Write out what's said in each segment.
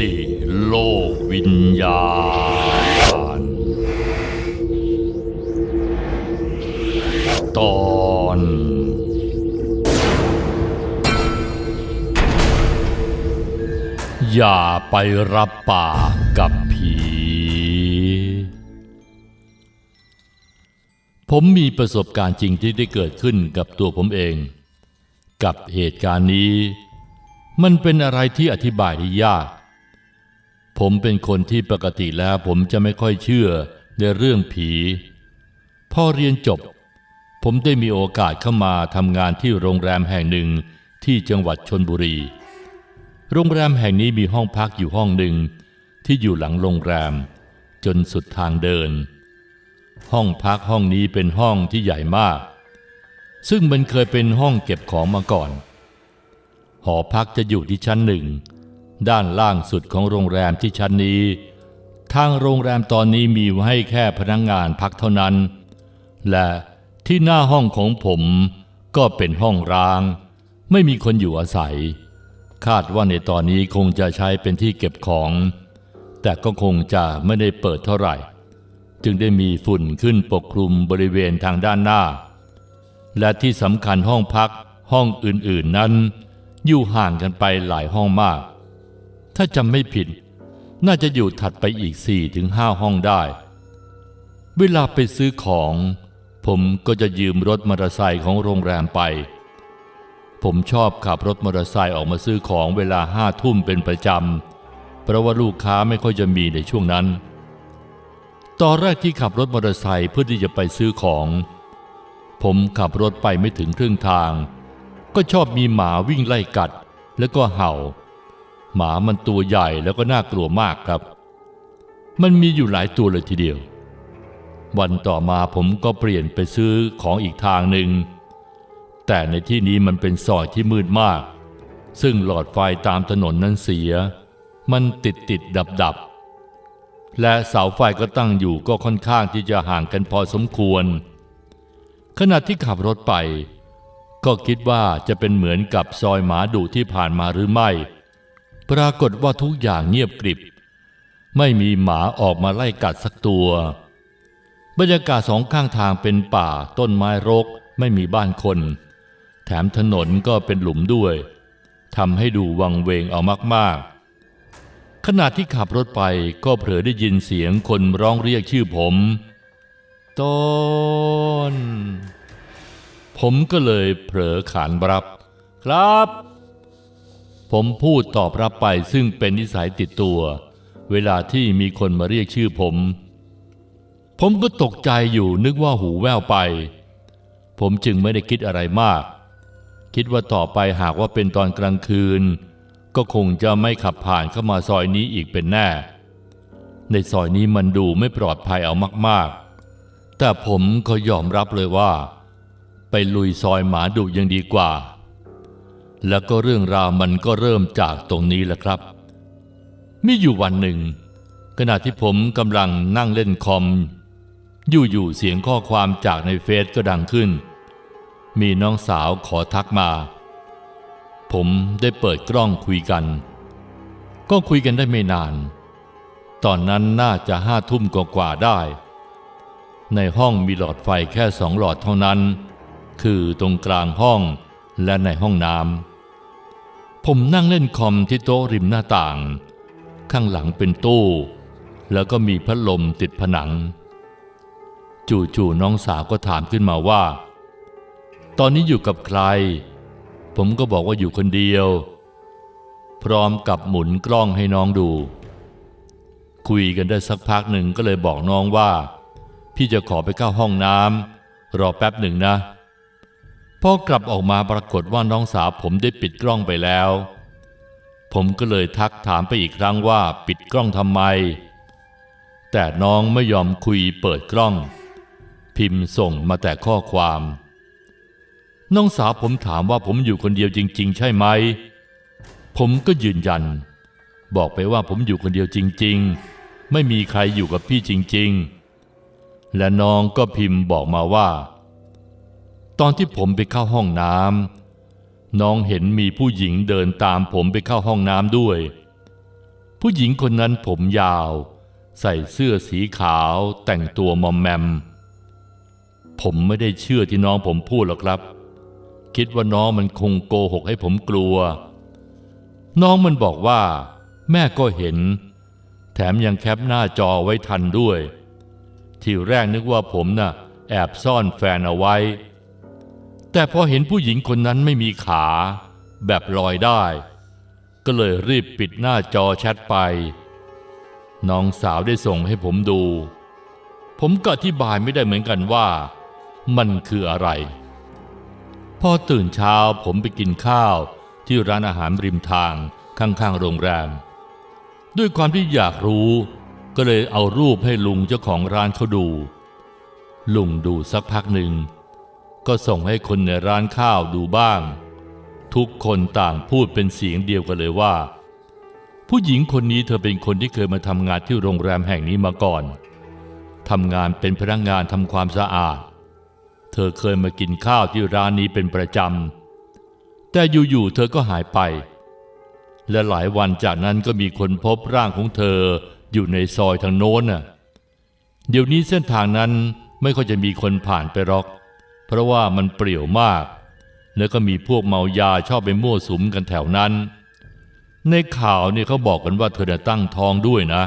ติโลกวิญญาณ ตอนอย่าไปรับปากกับผี ผมมีประสบการณ์จริงที่ได้เกิดขึ้นกับตัวผมเอง กับเหตุการณ์นี้ มันเป็นอะไรที่อธิบายได้ยาก ผมเป็นคนที่ปกติแล้วผมจะไม่ค่อยเชื่อในเรื่องผี พอเรียนจบ ผมได้มีโอกาสเข้ามาทำงานที่โรงแรมแห่งหนึ่งที่จังหวัดชนบุรี โรงแรมแห่งนี้มีห้องพักอยู่ห้องหนึ่งที่อยู่หลังโรงแรม จนสุดทางเดิน ห้องพักห้องนี้เป็นห้องที่ใหญ่มาก ซึ่งมันเคยเป็นห้องเก็บของมาก่อน หอพักจะอยู่ที่ชั้นหนึ่ง ด้านล่างสุดของโรงแรมที่ชั้นนี้ ทางโรงแรมตอนนี้มีไว้ให้แค่พนักงงานพักเท่านั้น และที่หน้าห้องของผมก็เป็นห้องร้าง ไม่มีคนอยู่อาศัย คาดว่าในตอนนี้คงจะใช้เป็นที่เก็บของ แต่ก็คงจะไม่ได้เปิดเท่าไหร่ จึงได้มีฝุ่นขึ้นปกคลุมบริเวณทางด้านหน้า และที่สำคัญห้องพักห้องอื่นๆนั้น อยู่ห่างกันไปหลายห้องมาก ถ้าจำไม่ผิด น่าจะอยู่ถัดไปอีก4-5ถึงห้าห้องได้ เวลาไปซื้อของ ผมก็จะยืมรถมอเตอร์ไซค์ของโรงแรมไป ผมชอบขับรถมอเตอร์ไซค์ออกมาซื้อของเวลาห้าทุ่มเป็นประจำ เพราะว่าลูกค้าไม่ค่อยจะมีในช่วงนั้น ตอนแรกที่ขับรถมอเตอร์ไซค์เพื่อที่จะไปซื้อของ ผมขับรถไปไม่ถึงครึ่งทาง ก็ชอบมีหมาวิ่งไล่กัด แล้วก็เห่า หมามันตัวใหญ่แล้วก็น่ากลัวมากครับ มันมีอยู่หลายตัวเลยทีเดียว วันต่อมาผมก็เปลี่ยนไปซื้อของอีกทางหนึ่ง แต่ในที่นี้มันเป็นซอยที่มืดมาก ซึ่งหลอดไฟตามถนนนั้นเสีย มันติดติดดับดับและเสาไฟก็ตั้งอยู่ก็ค่อนข้างที่จะห่างกันพอสมควร ขณะที่ขับรถไป ก็คิดว่าจะเป็นเหมือนกับซอยหมาดุที่ผ่านมาหรือไม่ ปรากฏว่าทุกอย่างเงียบกริบ ไม่มีหมาออกมาไล่กัดสักตัว บรรยากาศสองข้างทางเป็นป่าต้นไม้รก ไม่มีบ้านคน แถมถนนก็เป็นหลุมด้วยทำให้ดูวังเวงเอามากๆ ขณะที่ขับรถไปก็เผลอได้ยินเสียงคนร้องเรียกชื่อผมต้น ผมก็เลยเผลอขานรับ ครับ ผมพูดตอบรับไปซึ่งเป็นนิสัยติดตัว เวลาที่มีคนมาเรียกชื่อผม ผมก็ตกใจอยู่นึกว่าหูแว่วไป ผมจึงไม่ได้คิดอะไรมาก คิดว่าต่อไปหากว่าเป็นตอนกลางคืน ก็คงจะไม่ขับผ่านเข้ามาซอยนี้อีกเป็นแน่ ในซอยนี้มันดูไม่ปลอดภัยเอามากๆ แต่ผมก็ยอมรับเลยว่า ไปลุยซอยหมาดุยังดีกว่า แล้วก็เรื่องราวมันก็เริ่มจากตรงนี้แหละครับ มีอยู่วันหนึ่ง ขณะที่ผมกำลังนั่งเล่นคอม อยู่ๆเสียงข้อความจากในเฟซก็ดังขึ้น มีน้องสาวขอทักมา ผมได้เปิดกล้องคุยกัน ก็คุยกันได้ไม่นาน ตอนนั้นน่าจะห้าทุ่มกว่าๆได้ ในห้องมีหลอดไฟแค่สองหลอดเท่านั้น คือตรงกลางห้องและในห้องน้ำ ผมนั่งเล่นคอมที่โต๊ะริมหน้าต่าง ข้างหลังเป็นตู้ แล้วก็มีพัดลมติดผนัง จู่ๆน้องสาวก็ถามขึ้นมาว่า ตอนนี้อยู่กับใคร ผมก็บอกว่าอยู่คนเดียว พร้อมกับหมุนกล้องให้น้องดู คุยกันได้สักพักหนึ่งก็เลยบอกน้องว่า พี่จะขอไปเข้าห้องน้ำรอแป๊บหนึ่งนะ พอกลับออกมาปรากฏว่าน้องสาวผมได้ปิดกล้องไปแล้ว ผมก็เลยทักถามไปอีกครั้งว่าปิดกล้องทำไม แต่น้องไม่ยอมคุยเปิดกล้อง พิมพ์ส่งมาแต่ข้อความ น้องสาวผมถามว่าผมอยู่คนเดียวจริง ๆ ใช่ไหม ผมก็ยืนยัน บอกไปว่าผมอยู่คนเดียวจริง ๆ ไม่มีใครอยู่กับพี่จริง ๆ และน้องก็พิมพ์บอกมาว่า ตอนที่ผมไปเข้าห้องน้ำน้องเห็นมีผู้หญิงเดินตามผมไปเข้าห้องน้ำด้วย ผู้หญิงคนนั้นผมยาว ใส่เสื้อสีขาวแต่งตัวมอมแมม ผมไม่ได้เชื่อที่น้องผมพูดหรอกครับ คิดว่าน้องมันคงโกหกให้ผมกลัว น้องมันบอกว่า แม่ก็เห็น แถมยังแคปหน้าจอไว้ทันด้วย ทีแรกนึกว่าผมน่ะแอบซ่อนแฟนเอาไว้ แต่พอเห็นผู้หญิงคนนั้นไม่มีขา แบบลอยได้ ก็เลยรีบปิดหน้าจอแชทไป น้องสาวได้ส่งให้ผมดู ผมก็อธิบายไม่ได้เหมือนกันว่า มันคืออะไร พอตื่นเช้าผมไปกินข้าวที่ร้านอาหารริมทางข้างๆโรงแรม ด้วยความที่อยากรู้ ก็เลยเอารูปให้ลุงเจ้าของร้านเขาดู ลุงดูสักพักหนึ่ง ก็ส่งให้คนในร้านข้าวดูบ้าง ทุกคนต่างพูดเป็นเสียงเดียวกันเลยว่า ผู้หญิงคนนี้เธอเป็นคนที่เคยมาทำงานที่โรงแรมแห่งนี้มาก่อนทำงานเป็นพนักงานทำความสะอาด เธอเคยมากินข้าวที่ร้านนี้เป็นประจำ แต่อยู่ๆเธอก็หายไป และหลายวันจากนั้นก็มีคนพบร่างของเธออยู่ในซอยทางโน้นน่ะ เดี๋ยวนี้เส้นทางนั้นไม่ค่อยจะมีคนผ่านไปหรอก เพราะว่ามันเปรี่ยวมาก แล้วก็มีพวกเมายาชอบไปมั่วสุมกันแถวนั้น ในข่าวนี่เขาบอกกันว่าเธอน่ะตั้งท้องด้วยนะ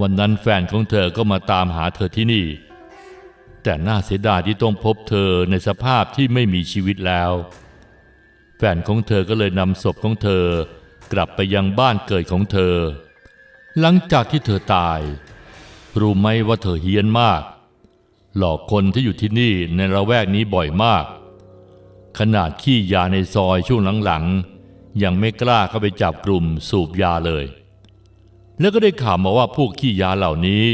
วันนั้นแฟนของเธอก็มาตามหาเธอที่นี่ แต่น่าเสียดายที่ต้องพบเธอในสภาพที่ไม่มีชีวิตแล้ว แฟนของเธอก็เลยนำศพของเธอกลับไปยังบ้านเกิดของเธอ หลังจากที่เธอตาย รู้ไหมว่าเธอเฮี้ยนมาก หลอกคนที่อยู่ที่นี่ในละแวกนี้บ่อยมาก ขนาดขี้ยาในซอยช่วงหลังๆ ยังไม่กล้าเข้าไปจับกลุ่มสูบยาเลย แล้วก็ได้ข่าวมาว่าพวกขี้ยาเหล่านี้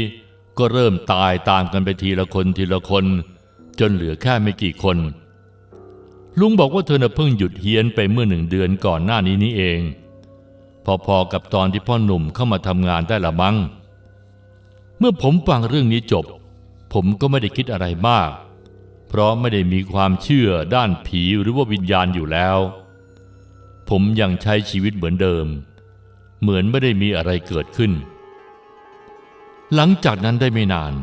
ก็เริ่มตายตามกันไปทีละคนทีละคน จนเหลือแค่ไม่กี่คน ลุงบอกว่าเธอเพิ่งหยุดเฮียนไปเมื่อหนึ่งเดือนก่อนหน้านี้นี่เอง พอๆกับตอนที่พ่อหนุ่มเข้ามาทำงานได้ละมั้งเมื่อผมฟังเรื่องนี้จบ ผมก็ไม่ได้คิดอะไรมาก เพราะไม่ได้มีความเชื่อด้านผีหรือว่าวิญญาณอยู่แล้ว ผมยังใช้ชีวิตเหมือนเดิม เหมือนไม่ได้มีอะไรเกิดขึ้น หลังจากนั้นได้ไม่นาน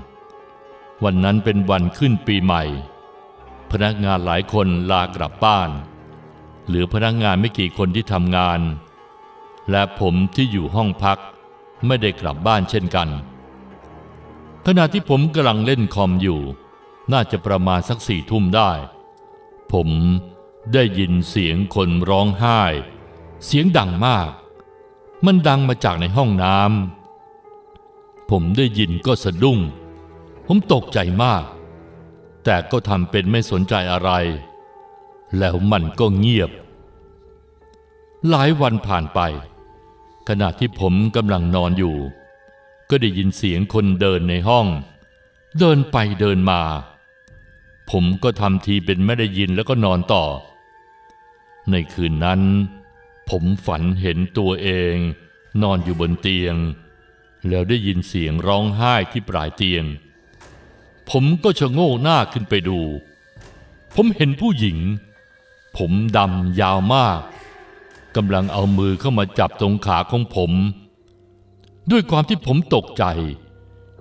วันนั้นเป็นวันขึ้นปีใหม่ พนักงานหลายคนลากลับบ้าน เหลือพนักงานไม่กี่คนที่ทำงาน และผมที่อยู่ห้องพักไม่ได้กลับบ้านเช่นกัน ขณะที่ผมกำลังเล่นคอมอยู่ น่าจะประมาณสักสี่ทุ่มได้ ผมได้ยินเสียงคนร้องไห้ เสียงดังมาก มันดังมาจากในห้องน้ำผมได้ยินก็สะดุ้ง ผมตกใจมาก แต่ก็ทำเป็นไม่สนใจอะไร แล้วมันก็เงียบ หลายวันผ่านไป ขณะที่ผมกำลังนอนอยู่ ก็ได้ยินเสียงคนเดินในห้อง เดินไปเดินมา ผมก็ทำทีเป็นไม่ได้ยินแล้วก็นอนต่อ ในคืนนั้น ผมฝันเห็นตัวเอง นอนอยู่บนเตียง แล้วได้ยินเสียงร้องไห้ที่ปลายเตียง ผมก็ชะโงกหน้าขึ้นไปดู ผมเห็นผู้หญิง ผมดำยาวมากกำลังเอามือเข้ามาจับตรงขาของผม ด้วยความที่ผมตกใจ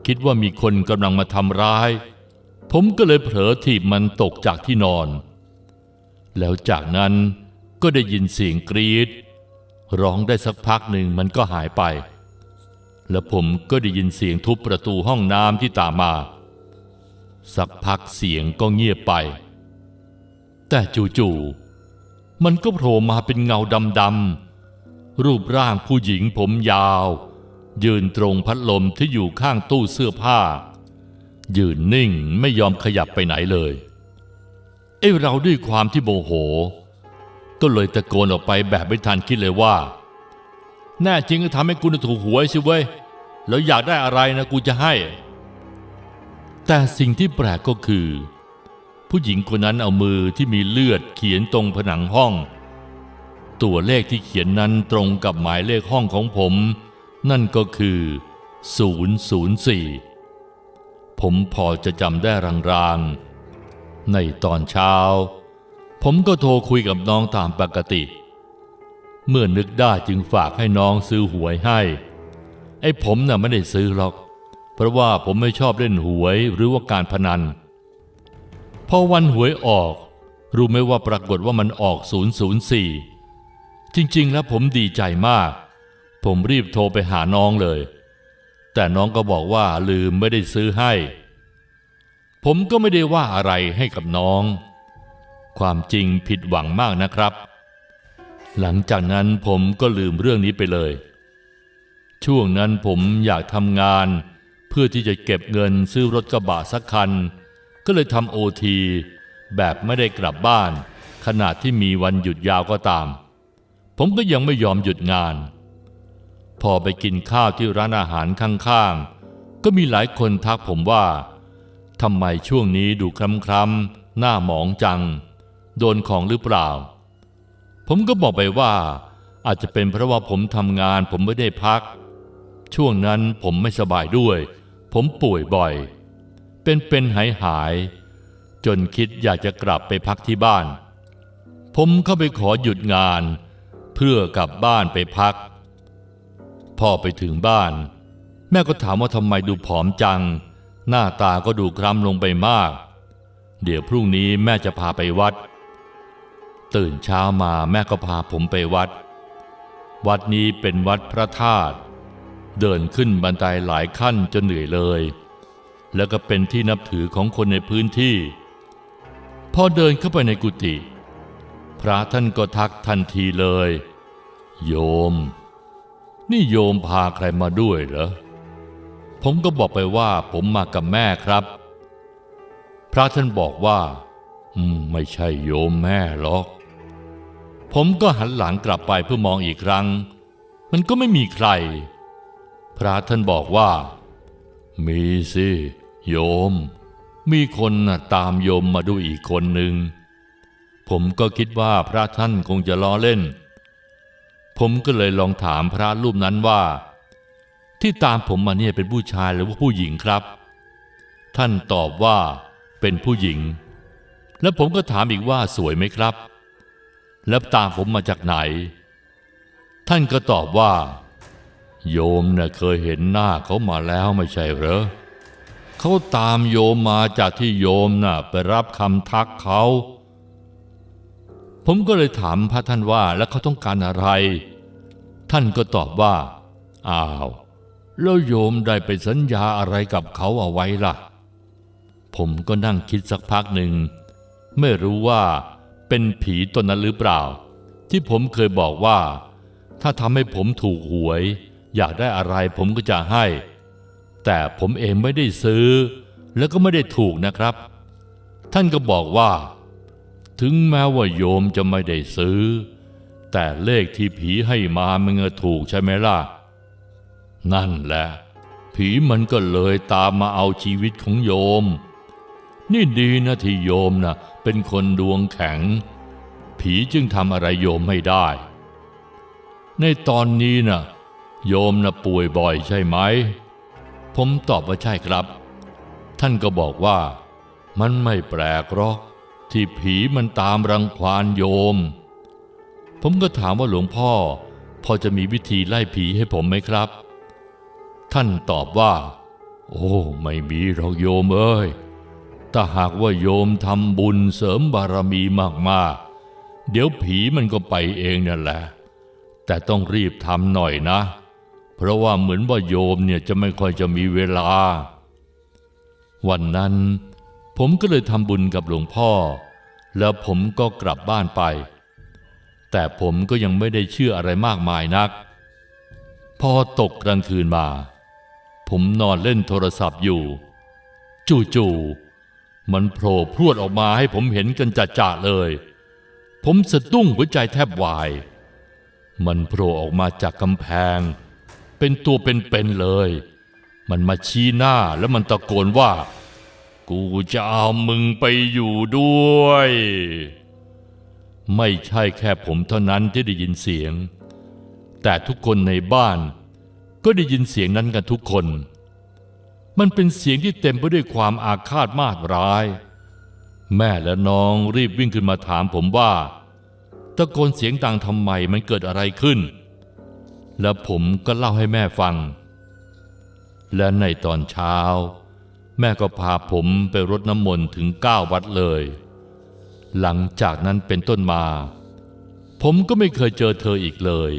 คิดว่ามีคนกำลังมาทำร้าย ผมก็เลยเผลอถีบมันตกจากที่นอน แล้วจากนั้นก็ได้ยินเสียงกรีดร้องได้สักพักหนึ่งมันก็หายไป แล้วผมก็ได้ยินเสียงทุบประตูห้องน้ำที่ตามมา สักพักเสียงก็เงียบไป แต่จู่ๆมันก็โผล่มาเป็นเงาดำๆรูปร่างผู้หญิงผมยาว ยืนตรงพัดลมที่อยู่ข้างตู้เสื้อผ้า ยืนนิ่งไม่ยอมขยับไปไหนเลย เอ้เราด้วยความที่โมโห ก็เลยตะโกนออกไปแบบไม่ทันคิดเลยว่า แน่จริงก็ทำให้กูน่ะถูกหวยสิเว้ย แล้วอยากได้อะไรนะกูจะให้ แต่สิ่งที่แปลกก็คือ ผู้หญิงคนนั้นเอามือที่มีเลือดเขียนตรงผนังห้อง ตัวเลขที่เขียนนั้นตรงกับหมายเลขห้องของผม นั่นก็คือ 004 ผมพอจะจำได้รางๆ ในตอนเช้า ผมก็โทรคุยกับน้องตามปกติ เมื่อนึกได้จึงฝากให้น้องซื้อหวยให้ ไอ้ผมน่ะไม่ได้ซื้อหรอก เพราะว่าผมไม่ชอบเล่นหวยหรือว่าการพนัน พอวันหวยออก รู้ไหมว่าปรากฏว่ามันออก 004 จริง ๆ แล้วผมดีใจมาก ผมรีบโทรไปหาน้องเลย แต่น้องก็บอกว่าลืมไม่ได้ซื้อให้ ผมก็ไม่ได้ว่าอะไรให้กับน้อง ความจริงผิดหวังมากนะครับ หลังจากนั้นผมก็ลืมเรื่องนี้ไปเลย ช่วงนั้นผมอยากทำงาน เพื่อที่จะเก็บเงินซื้อรถกระบะสักคัน ก็เลยทำโอทีแบบไม่ได้กลับบ้าน ขนาดที่มีวันหยุดยาวก็ตาม ผมก็ยังไม่ยอมหยุดงาน พอไปกินข้าวที่ร้านอาหารข้างๆ ก็มีหลายคนทักผมว่าทำไมช่วงนี้ดูคล้ำๆหน้าหมองจัง โดนของหรือเปล่า ผมก็บอกไปว่า อาจจะเป็นเพราะว่าผมทำงานผมไม่ได้พัก ช่วงนั้นผมไม่สบายด้วย ผมป่วยบ่อย เป็นเป็นหายหายๆจนคิดอยากจะกลับไปพักที่บ้าน ผมเข้าไปขอหยุดงาน เพื่อกลับบ้านไปพัก พ่อไปถึงบ้าน แม่ก็ถามว่าทำไมดูผอมจัง หน้าตาก็ดูคล้ำลงไปมาก เดี๋ยวพรุ่งนี้แม่จะพาไปวัด ตื่นเช้ามาแม่ก็พาผมไปวัด วัดนี้เป็นวัดพระธาตุเดินขึ้นบันไดหลายขั้นจนเหนื่อยเลย แล้วก็เป็นที่นับถือของคนในพื้นที่ พอเดินเข้าไปในกุฏิพระท่านก็ทักทันทีเลย โยม นี่โยมพาใครมาด้วยเหรอ ผมก็บอกไปว่าผมมากับแม่ครับ พระท่านบอกว่าไม่ใช่โยมแม่หรอก ผมก็หันหลังกลับไปเพื่อมองอีกครั้ง มันก็ไม่มีใคร พระท่านบอกว่า มีสิ โยม มีคนน่ะตามโยมมาด้วยอีกคนหนึ่ง ผมก็คิดว่าพระท่านคงจะล้อเล่น ผมก็เลยลองถามพระรูปนั้นว่า ที่ตามผมมาเนี่ยเป็นผู้ชายหรือว่าผู้หญิงครับ ท่านตอบว่าเป็นผู้หญิง แล้วผมก็ถามอีกว่าสวยไหมครับ แล้วตามผมมาจากไหน ท่านก็ตอบว่า โยมเน่ะเคยเห็นหน้าเขามาแล้วไม่ใช่เหรอเขาตามโยมมาจากที่โยมน่ะไปรับคำทักเขา ผมก็เลยถามพระท่านว่าแล้วเขาต้องการอะไร ท่านก็ตอบว่า อ้าวแล้วโยมได้ไปสัญญาอะไรกับเขาเอาไว้ล่ะ ผมก็นั่งคิดสักพักหนึ่ง ไม่รู้ว่าเป็นผีตนนั้นหรือเปล่า ที่ผมเคยบอกว่า ถ้าทำให้ผมถูกหวย อยากได้อะไรผมก็จะให้ แต่ผมเองไม่ได้ซื้อ แล้วก็ไม่ได้ถูกนะครับ ท่านก็บอกว่า ถึงแม้ว่าโยมจะไม่ได้ซื้อ แต่เลขที่ผีให้มามันก็ถูกใช่ไหมล่ะ นั่นแหละ ผีมันก็เลยตามมาเอาชีวิตของโยม นี่ดีนะที่โยมนะเป็นคนดวงแข็ง ผีจึงทำอะไรโยมไม่ได้ ในตอนนี้นะโยมนะป่วยบ่อยใช่ไหม ผมตอบว่าใช่ครับ ท่านก็บอกว่า มันไม่แปลกหรอก ที่ผีมันตามรังควานโยม ผมก็ถามว่าหลวงพ่อ พอจะมีวิธีไล่ผีให้ผมไหมครับ ท่านตอบว่า โอ้ไม่มีหรอกโยมเอ้ยถ้าหากว่าโยมทำบุญเสริมบารมีมากๆ เดี๋ยวผีมันก็ไปเองนั่นแหละ แต่ต้องรีบทำหน่อยนะ เพราะว่าเหมือนว่าโยมเนี่ยจะไม่ค่อยจะมีเวลา วันนั้น ผมก็เลยทำบุญกับหลวงพ่อ แล้วผมก็กลับบ้านไป แต่ผมก็ยังไม่ได้เชื่ออะไรมากมายนัก พอตกกลางคืนมา ผมนอนเล่นโทรศัพท์อยู่ จู่ๆมันโผล่พรวดออกมาให้ผมเห็นกันจ่าๆเลย ผมสะดุ้งหัวใจแทบวาย มันโผล่ออกมาจากกำแพง เป็นตัวเป็นๆเลย มันมาชี้หน้าแล้วมันตะโกนว่า กูจะเอามึงไปอยู่ด้วย ไม่ใช่แค่ผมเท่านั้นที่ได้ยินเสียง แต่ทุกคนในบ้าน ก็ได้ยินเสียงนั้นกันทุกคน มันเป็นเสียงที่เต็มไปด้วยความอาฆาตมาดร้าย แม่และน้องรีบวิ่งขึ้นมาถามผมว่า ตะโกนเสียงดังทำไมมันเกิดอะไรขึ้น แล้วผมก็เล่าให้แม่ฟัง และในตอนเช้า แม่ก็พาผมไปรดน้ำมนต์ถึงเก้าวัดเลย หลังจากนั้นเป็นต้นมา ผมก็ไม่เคยเจอเธออีกเลย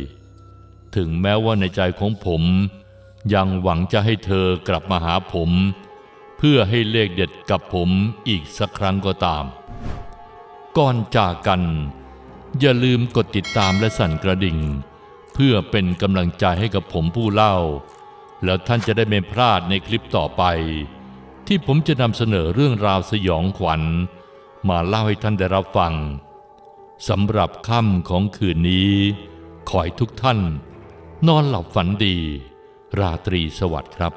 ถึงแม้ว่าในใจของผม ยังหวังจะให้เธอกลับมาหาผม เพื่อให้เลขเด็ดกับผมอีกสักครั้งก็ตาม ก่อนจากกัน อย่าลืมกดติดตามและสั่นกระดิ่ง เพื่อเป็นกำลังใจให้กับผมผู้เล่า แล้วท่านจะได้ไม่พลาดในคลิปต่อไป ที่ผมจะนำเสนอเรื่องราวสยองขวัญ มาเล่าให้ท่านได้รับฟังสำหรับค่ำของคืนนี้ ขอให้ทุกท่าน นอนหลับฝันดี ราตรีสวัสดิ์ครับ